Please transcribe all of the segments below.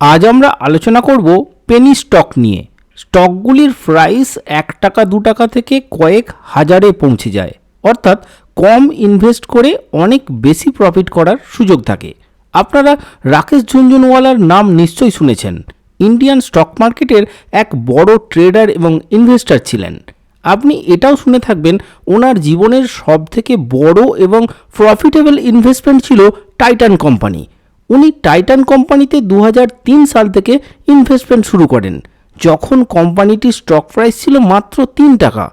আজ আমরা আলোচনা করব পেনি স্টক নিয়ে। স্টকগুলির প্রাইস এক টাকা, দু টাকা থেকে কয়েক হাজারে পৌঁছে যায়। অর্থাৎ কম ইনভেস্ট করে অনেক বেশি প্রফিট করার সুযোগ থাকে। আপনারা রাকেশ ঝুনঝুনওয়ালার নাম নিশ্চয়ই শুনেছেন। ইন্ডিয়ান স্টক মার্কেটের এক বড় ট্রেডার এবং ইনভেস্টার ছিলেন। আপনি এটাও শুনে থাকবেন, ওনার জীবনের সবথেকে বড় এবং প্রফিটেবল ইনভেস্টমেন্ট ছিল টাইটান কোম্পানি উনি টাইটান কোম্পানিতে দু হাজার তিন সাল থেকে ইনভেস্টমেন্ট শুরু করেন, যখন কোম্পানিটির স্টক প্রাইস ছিল মাত্র তিন টাকা,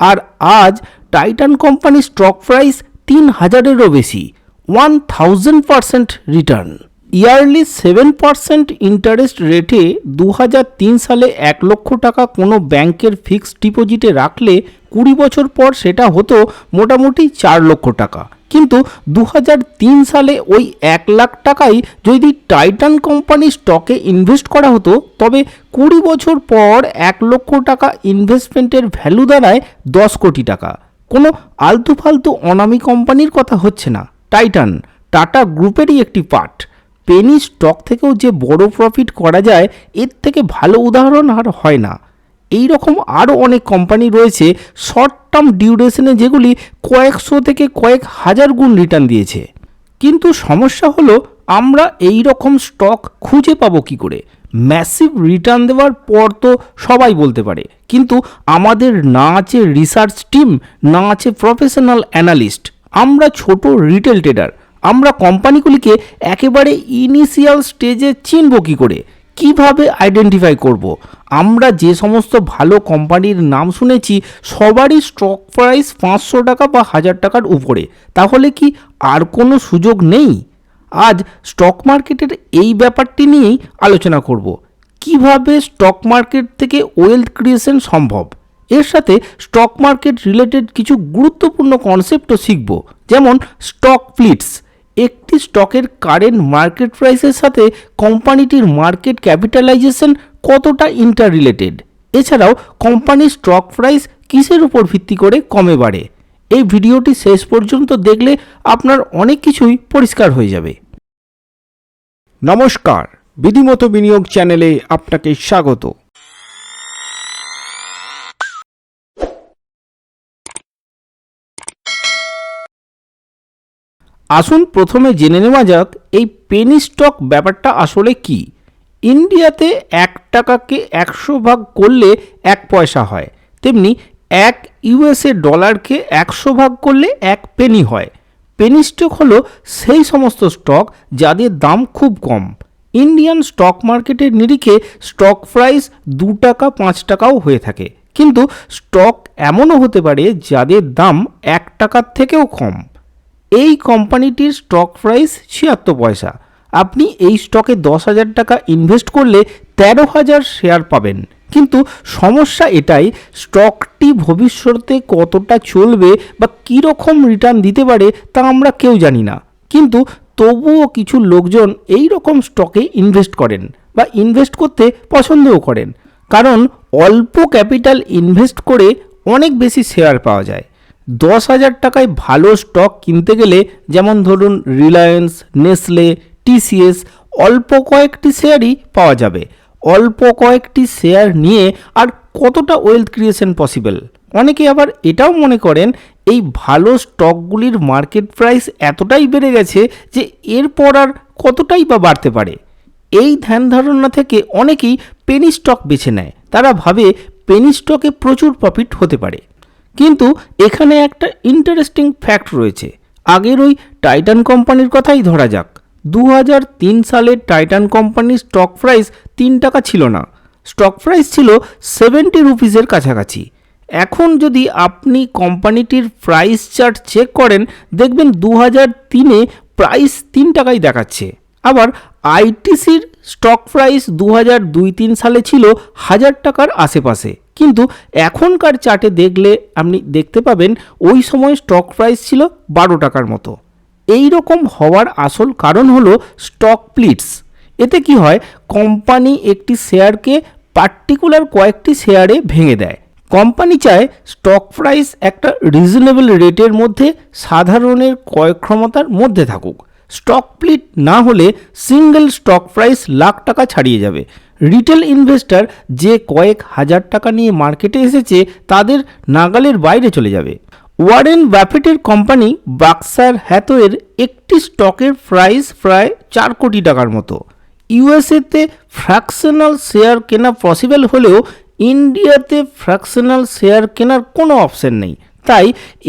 আর আজ টাইটান কোম্পানির স্টক প্রাইস তিন হাজারেরও বেশি one thousand percent return yearly seven percent interest রেটে দু হাজার তিন সালে এক লক্ষ টাকা কোনো ব্যাংকের ফিক্সড ডিপোজিটে রাখলে কুড়ি বছর পর সেটা হতো মোটামুটি চার লক্ষ টাকা। কিন্তু দু হাজার তিন সালে ওই এক লাখ টাকাই যদি টাইটান কোম্পানি স্টকে ইনভেস্ট করা হতো, তবে কুড়ি বছর পর এক লক্ষ টাকা ইনভেস্টমেন্টের ভ্যালু দাঁড়ায় দশ কোটি টাকা। কোনো আলতু ফালতু অনামি কোম্পানির কথা হচ্ছে না। টাইটান, টাটা গ্রুপেরই একটি পার্ট। পেনি স্টক থেকেও যে বড় প্রফিট করা যায়, এর থেকে ভালো উদাহরণ আর হয় না। এই রকম আরও অনেক কোম্পানি রয়েছে শর্ট টার্ম ডিউরেশনে যেগুলি কয়েকশো থেকে কয়েক হাজার গুণ রিটার্ন দিয়েছে। কিন্তু সমস্যা হলো, আমরা এই রকম স্টক খুঁজে পাবো কি করে? ম্যাসিভ রিটার্ন দেওয়ার পর তো সবাই বলতে পারে। কিন্তু আমাদের না আছে রিসার্চ টিম না আছে প্রফেশনাল অ্যানালিস্ট আমরা ছোট রিটেল ট্রেডার আমরা কোম্পানিগুলিকে একেবারে ইনিশিয়াল স্টেজে চিনব কী করে? কীভাবে আইডেন্টিফাই করব। আমরা যে সমস্ত ভালো কোম্পানির নাম শুনেছি, সবারই স্টক প্রাইস পাঁচশো টাকা বা হাজার টাকার উপরে। তাহলে কি আর কোনো সুযোগ নেই? আজ স্টক মার্কেটের এই ব্যাপারটি নিয়েই আলোচনা করব। কীভাবে স্টক মার্কেট থেকে ওয়েলথ ক্রিয়েশন সম্ভব? এর সাথে স্টক মার্কেট রিলেটেড কিছু গুরুত্বপূর্ণ কনসেপ্টও শিখব। যেমন স্টক ফ্লিটস একটি স্টকের কারেন্ট মার্কেট প্রাইসের সাথে কোম্পানিটির মার্কেট ক্যাপিটালাইজেশন কতটা ইন্টার রিলেটেড এছাড়াও কোম্পানির স্টক প্রাইস কিসের উপর ভিত্তি করে কমে বাড়ে? এই ভিডিওটি শেষ পর্যন্ত দেখলে আপনার অনেক কিছুই পরিষ্কার হয়ে যাবে। নমস্কার, বিধিমতো বিনিয়োগ চ্যানেলে আপনাকে স্বাগত। আসুন প্রথমে জেনে নেওয়া যাক, এই পেনি স্টক ব্যাপারটা আসলে কি? ইন্ডিয়াতে এক টাকাকে একশো ভাগ করলে এক পয়সা হয়। তেমনি এক ইউএসএ ডলারকে একশো ভাগ করলে এক পেনি হয়। পেনি স্টক হলো সেই সমস্ত স্টক যাদের দাম খুব কম। ইন্ডিয়ান স্টক মার্কেটের নিরিখে স্টক প্রাইস দু টাকা, পাঁচ টাকাও হয়ে থাকে। কিন্তু স্টক এমনও হতে পারে যাদের দাম এক টাকার থেকেও কম। এই কোম্পানিটির স্টক প্রাইস ছিয়াত্তর পয়সা। আপনি এই স্টকে দশ হাজার টাকা ইনভেস্ট করলে তেরো হাজার শেয়ার পাবেন। কিন্তু সমস্যা এটাই স্টকটি ভবিষ্যতে কতটা চলবে বা কীরকম রিটার্ন দিতে পারে তা আমরা কেউ জানি না। কিন্তু তবুও কিছু লোকজন এই রকম স্টকে ইনভেস্ট করেন বা ইনভেস্ট করতে পছন্দও করেন। কারণ অল্প ক্যাপিটাল ইনভেস্ট করে অনেক বেশি শেয়ার পাওয়া যায়। দশ হাজার টাকায় ভালো স্টক কিনতে গেলে যেমন ধরুন রিলায়েন্স নেসলে টিসিএস অল্প কয়েকটি শেয়ারই পাওয়া যাবে। অল্প কয়েকটি শেয়ার নিয়ে আর কতটা ওয়েলথ ক্রিয়েশন পসিবল অনেকে আবার এটাও মনে করেন, এই ভালো স্টকগুলির মার্কেট প্রাইস এতটাই বেড়ে গেছে যে এরপর আর কতটাই বা বাড়তে পারে। এই ধ্যান ধারণা থেকে অনেকেই পেনি স্টক বেছে নেয়। তারা ভাবে পেনি স্টকে প্রচুর প্রফিট হতে পারে। কিন্তু এখানে একটা ইন্টারেস্টিং ফ্যাক্ট রয়েছে। আগের ওই টাইটান কোম্পানির কথাই ধরা যাক। দু হাজার তিন সালে টাইটান কোম্পানির স্টক প্রাইস তিন টাকা ছিল না। স্টক প্রাইস ছিল সেভেন্টি রুপিসের কাছাকাছি। এখন যদি আপনি কোম্পানিটির প্রাইস চার্ট চেক করেন, দেখবেন দু তিনে প্রাইস তিন টাকাই দেখাচ্ছে। আবার আইটিসির স্টক প্রাইস দু হাজার দুই তিন সালে ছিল হাজার টাকার আশেপাশে। কিন্তু এখনকার চার্টে দেখলে আপনি দেখতে পাবেন ওই সময় স্টক প্রাইস ছিল বারো টাকার মতো। এই রকম হওয়ার আসল কারণ হলো স্টক প্লিটস এতে কি হয়? কোম্পানি একটি শেয়ারকে পার্টিকুলার কয়েকটি শেয়ারে ভেঙে দেয়। কোম্পানি চায় স্টক প্রাইস একটা রিজনেবল রেটের মধ্যে সাধারণের ক্রয় ক্ষমতার মধ্যে থাকুক। স্টক প্লিট না হলে সিঙ্গেল স্টক প্রাইস লাখ টাকা ছাড়িয়ে যাবে। রিটেল ইনভেস্টর যে কয়েক হাজার টাকা নিয়ে মার্কেটে এসেছে, তাদের নাগালের বাইরে চলে যাবে। ওয়ারেন ব্যাফেটের কোম্পানি বাক্সার হ্যাথোয়ের একটি স্টকের প্রাইস প্রায় চার কোটি টাকার মতো। ইউএসএতে ফ্র্যাকশনাল শেয়ার কেনা পসিবল হলেও ইন্ডিয়াতে ফ্র্যাকশনাল শেয়ার কেনার কোনো অপশন নেই। তাই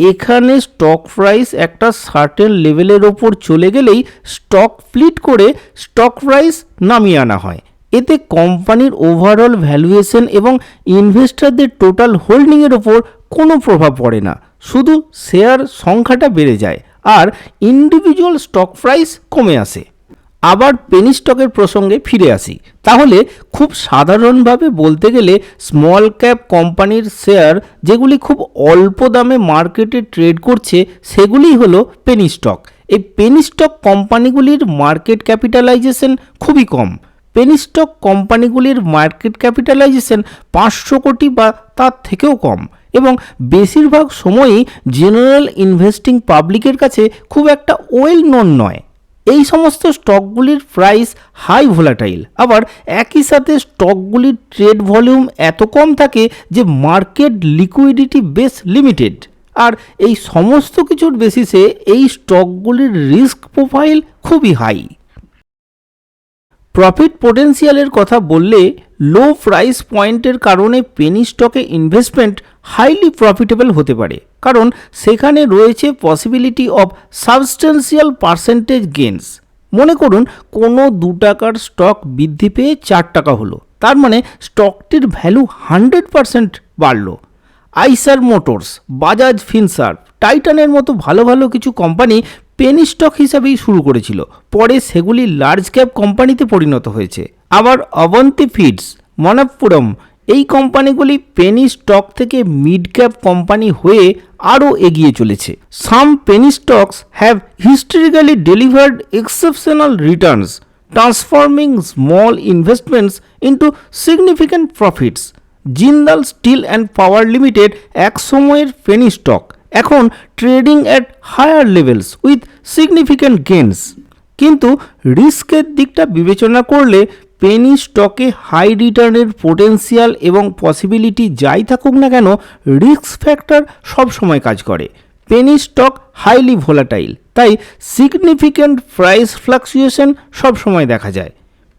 এখানে স্টক প্রাইস একটা সার্টেন লেভেলের ওপর চলে গেলেই স্টক ফ্লিট করে স্টক প্রাইস নামিয়ে আনা হয়। এতে কোম্পানির ওভারঅল ভ্যালুয়েশন এবং ইনভেস্টরদের টোটাল হোল্ডিংয়ের ওপর কোনো প্রভাব পড়ে না। শুধু শেয়ার সংখ্যাটা বেড়ে যায় আর ইন্ডিভিজুয়াল স্টক প্রাইস কমে আসে। আবার পেনি স্টকের প্রসঙ্গে ফিরে আসি। তাহলে খুব সাধারণভাবে বলতে গেলে স্মল ক্যাপ কোম্পানির শেয়ার যেগুলি খুব অল্প দামে মার্কেটে ট্রেড করছে, সেগুলিই হলো পেনি স্টক এই পেনি স্টক কোম্পানিগুলির মার্কেট ক্যাপিটালাইজেশন খুবই কম। পেনি স্টক কোম্পানিগুলির মার্কেট ক্যাপিটালাইজেশন পাঁচশো কোটি বা তার থেকেও কম। এবং বেশিরভাগ সময়ই জেনারেল ইনভেস্টিং পাবলিকের কাছে খুব একটা ওয়েল নোন নয়। এই সমস্ত স্টকগুলির প্রাইস হাই ভোলাটাইল আবার একই সাথে স্টকগুলির ট্রেড ভলিউম এত কম থাকে যে মার্কেট লিকুইডিটি বেশ লিমিটেড আর এই সমস্ত কিছুর বেসিসে এই স্টকগুলির রিস্ক প্রোফাইল খুবই হাই প্রফিট পোটেন্সিয়ালের কথা বললে লো প্রাইস পয়েন্টের কারণে পেনি স্টকে ইনভেস্টমেন্ট হাইলি প্রফিটেবল হতে পারে। কারণ সেখানে রয়েছে possibility of substantial percentage gains মনে করুন, কোনো দু টাকার স্টক বৃদ্ধি পেয়ে চার টাকা হলো। তার মানে স্টকটির ভ্যালু হান্ড্রেড পার্সেন্ট বাড়লো। আইসার মোটরস বাজাজ ফিনসার্ভ টাইটানের মতো ভালো ভালো কিছু কোম্পানি পেনি স্টক হিসাবেই শুরু করেছিল। পরে সেগুলি লার্জ ক্যাপ কোম্পানিতে পরিণত হয়েছে। আবার অবন্তি ফিডস মনাপুরম এই কোম্পানিগুলি পেনি স্টক থেকে মিড ক্যাপ কোম্পানি হয়ে আরও এগিয়ে চলেছে। Some penny stocks have historically delivered exceptional returns transforming small investments into significant profits Jindal steel and power limited এক সময়ের পেনি স্টক এখন trading at higher levels with significant gains কিন্তু রিস্কের দিকটা বিবেচনা করলে পেনি স্টকে হাই রিটার্নের পোটেন্সিয়াল এবং পসিবিলিটি যাই থাকুক না কেন রিস্ক ফ্যাক্টর সবসময় কাজ করে। পেনি স্টক হাইলি ভোলাটাইল তাই সিগনিফিক্যান্ট প্রাইস ফ্লাকচুয়েশন সবসময় দেখা যায়।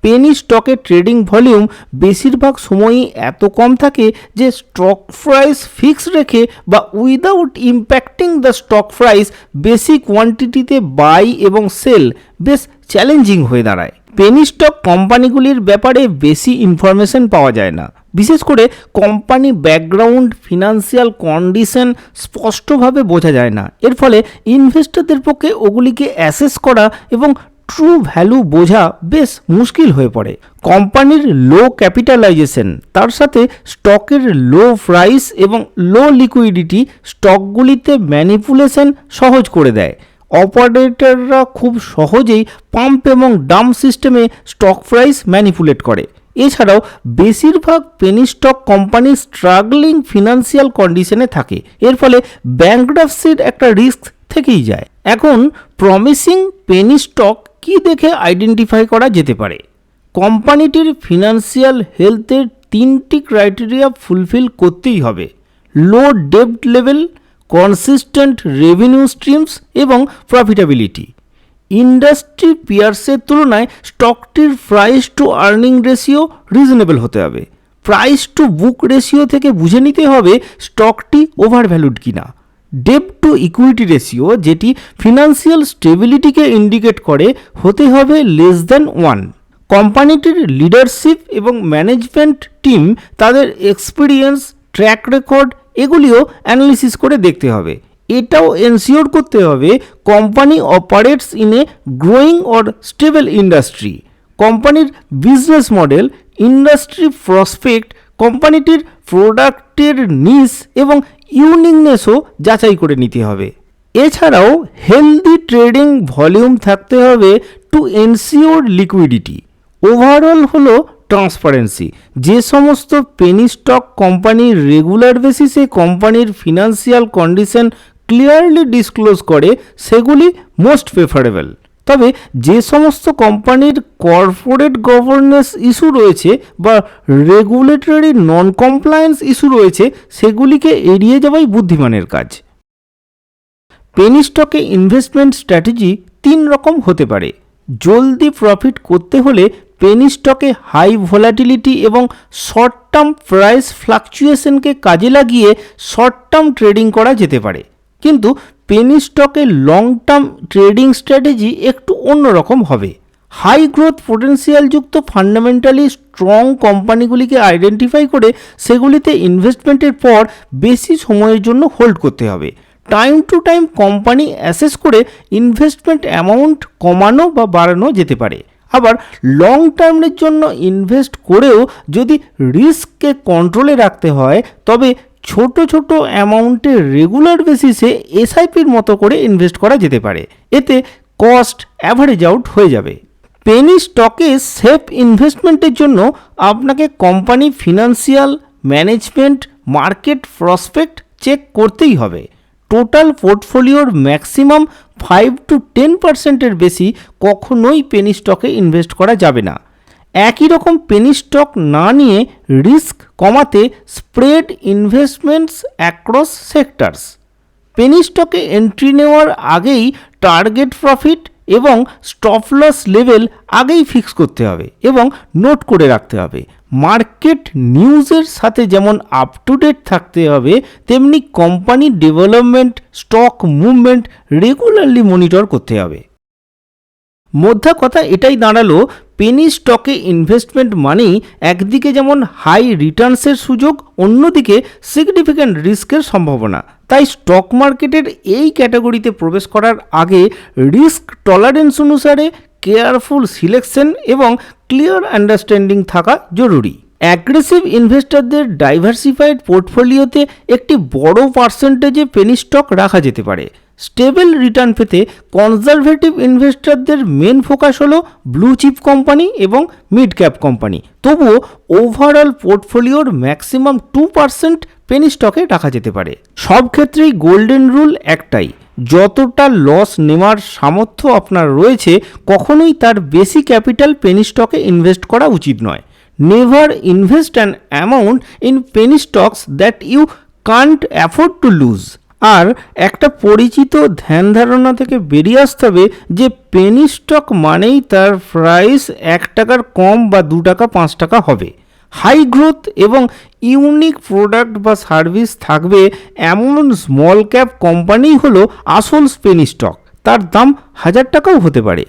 পেনি স্টকের ট্রেডিং ভলিউম বেশিরভাগ সময়ই এত কম থাকে যে স্টক প্রাইস ফিক্স রেখে বা without impacting the stock price বেশি কোয়ান্টিটিতে বাই এবং সেল বেশ চ্যালেঞ্জিং হয়ে দাঁড়ায়। পেনি স্টক কোম্পানিগুলির ব্যাপারে বেশি ইনফরমেশন পাওয়া যায় না। বিশেষ করে কোম্পানি ব্যাকগ্রাউন্ড ফিনান্সিয়াল কন্ডিশন স্পষ্টভাবে বোঝা যায় না। এর ফলে ইনভেস্টরদের পক্ষে ওগুলিকে অ্যাসেস করা এবং ট্রু ভ্যালু বোঝা বেশ মুশকিল হয়ে পড়ে। কোম্পানির লো ক্যাপিটালাইজেশন তার সাথে স্টকের লো প্রাইস এবং লো লিকুইডিটি স্টকগুলিতে ম্যানিপুলেশন সহজ করে দেয়। অপারেটররা খুব সহজেই পাম্প এবং ডাম সিস্টেমে স্টক প্রাইস ম্যানিপুলেট করে। এছাড়াও বেশিরভাগ penny stock company struggling financial কন্ডিশনে থাকে। এর ফলে ব্যাংকডাপসির একটা রিস্ক থেকেই যায়। এখন প্রমিসিং পেনি স্টক কি দেখে আইডেন্টিফাই করা যেতে পারে? কোম্পানিটির ফিনান্সিয়াল হেলথের তিনটি ক্রাইটেরিয়া ফুলফিল করতেই হবে। লো ডেপ্ট লেভেল কনসিস্টেন্ট রেভিনিউ স্ট্রিমস এবং প্রফিটাবিলিটি ইন্ডাস্ট্রি পিয়ার্সের তুলনায় স্টকটির price to earning ratio reasonable হতে হবে। প্রাইস টু বুক রেশিও থেকে বুঝে নিতে হবে স্টকটি ওভার ভ্যালুড কিনা। ডেপ টু ইকুইটি রেশিও যেটি ফিনান্সিয়াল স্টেবিলিটিকে ইন্ডিকেট করে, হতে হবে লেস দ্যান ওয়ান কোম্পানিটির লিডারশিপ এবং ম্যানেজমেন্ট টিম তাদের এক্সপিরিয়েন্স ট্র্যাক রেকর্ড এগুলিও অ্যানালিসিস করে দেখতে হবে। এটাও এনশিওর করতে হবে company operates in a growing or stable industry কোম্পানির বিজনেস মডেল ইন্ডাস্ট্রি প্রসপেক্ট কোম্পানিটির প্রোডাক্টের নিস এবং ইউনিকনেসও যাচাই করে নিতে হবে। এছাড়াও হেলদি ট্রেডিং ভলিউম থাকতে হবে টু এনসিওর লিকুইডিটি ওভারঅল হলো ট্রান্সপারেন্সি যে সমস্ত পেনি স্টক কোম্পানি রেগুলার বেসিসে কোম্পানির ফিনান্সিয়াল কন্ডিশন ক্লিয়ারলি ডিসক্লোজ করে, সেগুলি মোস্ট প্রেফারেবল তবে যে সমস্ত কোম্পানির কর্পোরেট গভর্নেন্স ইস্যু রয়েছে বা রেগুলেটরি নন কমপ্লায়েন্স ইস্যু রয়েছে, সেগুলিকে এড়িয়ে যাওয়াই বুদ্ধিমানের কাজ। পেনি স্টকে ইনভেস্টমেন্ট স্ট্র্যাটেজি তিন রকম হতে পারে। জলদি প্রফিট করতে হলে পেনি স্টকে হাই ভোলাটিলিটি এবং শর্ট টার্ম প্রাইস ফ্লাকচুয়েশনকে কাজে লাগিয়ে শর্ট টার্ম ট্রেডিং করা যেতে পারে। কিন্তু পেনি স্টকে লং টার্ম ট্রেডিং স্ট্র্যাটেজি একটু অন্যরকম হবে। হাই গ্রোথ পোটেন্সিয়াল যুক্ত ফান্ডামেন্টালি স্ট্রং কোম্পানিগুলিকে আইডেন্টিফাই করে সেগুলিতে ইনভেস্টমেন্টের পর বেশি সময়ের জন্য হোল্ড করতে হবে। Time to time company assess করে ইনভেস্টমেন্ট অ্যামাউন্ট কমানো বা বাড়ানো যেতে পারে। আবার লং টার্মের জন্য ইনভেস্ট করেও যদি রিস্ককে কন্ট্রোলে রাখতে হয়, তবে ছোট ছোট অ্যামাউন্টে রেগুলার বেসিসে এসআইপির মতো করে ইনভেস্ট করা যেতে পারে। এতে কস্ট অ্যাভারেজ আউট হয়ে যাবে। পেনি স্টকে সেফ ইনভেস্টমেন্টের জন্য আপনাকে company financial management market prospect check করতেই হবে। টোটাল পোর্টফোলিওর ম্যাক্সিমাম ফাইভ টু টেন পার্সেন্টের বেশি কখনোই পেনি স্টকে ইনভেস্ট করা যাবে না। একই রকম পেনি স্টক না নিয়ে রিস্ক কমাতে spread investments across sectors penny স্টকে এন্ট্রি নেওয়ার আগেই টার্গেট প্রফিট এবং স্টপ লস লেভেল আগেই ফিক্স করতে হবে এবং নোট করে রাখতে হবে। মার্কেট নিউজের সাথে যেমন আপ টু ডেট থাকতে হবে, তেমনি company development stock movement regularly monitor করতে হবে। মোদ্দা কথা এটাই দাঁড়াল পেনি স্টকে ইনভেস্টমেন্ট মানেই একদিকে যেমন হাই রিটার্নসের সুযোগ, অন্যদিকে সিগনিফিক্যান্ট রিস্কের সম্ভাবনা। তাই স্টক মার্কেটের এই ক্যাটাগরিতে প্রবেশ করার আগে রিস্ক টলারেন্স অনুসারে কেয়ারফুল সিলেকশন এবং ক্লিয়ার আন্ডারস্ট্যান্ডিং থাকা জরুরি। অ্যাগ্রেসিভ ইনভেস্টরদের ডাইভার্সিফাইড পোর্টফোলিওতে একটি বড় পার্সেন্টেজে পেনি স্টক রাখা যেতে পারে। স্টেবল রিটার্ন পেতে কনজারভেটিভ ইনভেস্টরদের মেন ফোকাস হলো ব্লু চিপ কোম্পানি এবং মিড ক্যাপ কোম্পানি তবুও ওভারঅল পোর্টফোলিওর ম্যাক্সিমাম টু পার্সেন্ট পেনি স্টকে রাখা যেতে পারে। সব ক্ষেত্রেই গোল্ডেন রুল একটাই, যতটা লস নেওয়ার সামর্থ্য আপনার রয়েছে, কখনোই তার বেশি ক্যাপিটাল পেনি স্টকে ইনভেস্ট করা উচিত নয়। Never invest an amount in penny stocks that you can't afford to lose আর একটা পরিচিত ধ্যান ধারণা থেকে বেরিয়ে আসতে হবে যে পেনি স্টক মানেই তার প্রাইস এক টাকার কম বা দু টাকা, পাঁচ টাকা হবে। হাই গ্রোথ এবং ইউনিক প্রোডাক্ট বা সার্ভিস থাকবে এমন স্মল ক্যাপ কোম্পানি হলো আসল স্পেনি স্টক তার দাম হাজার টাকাও হতে পারে।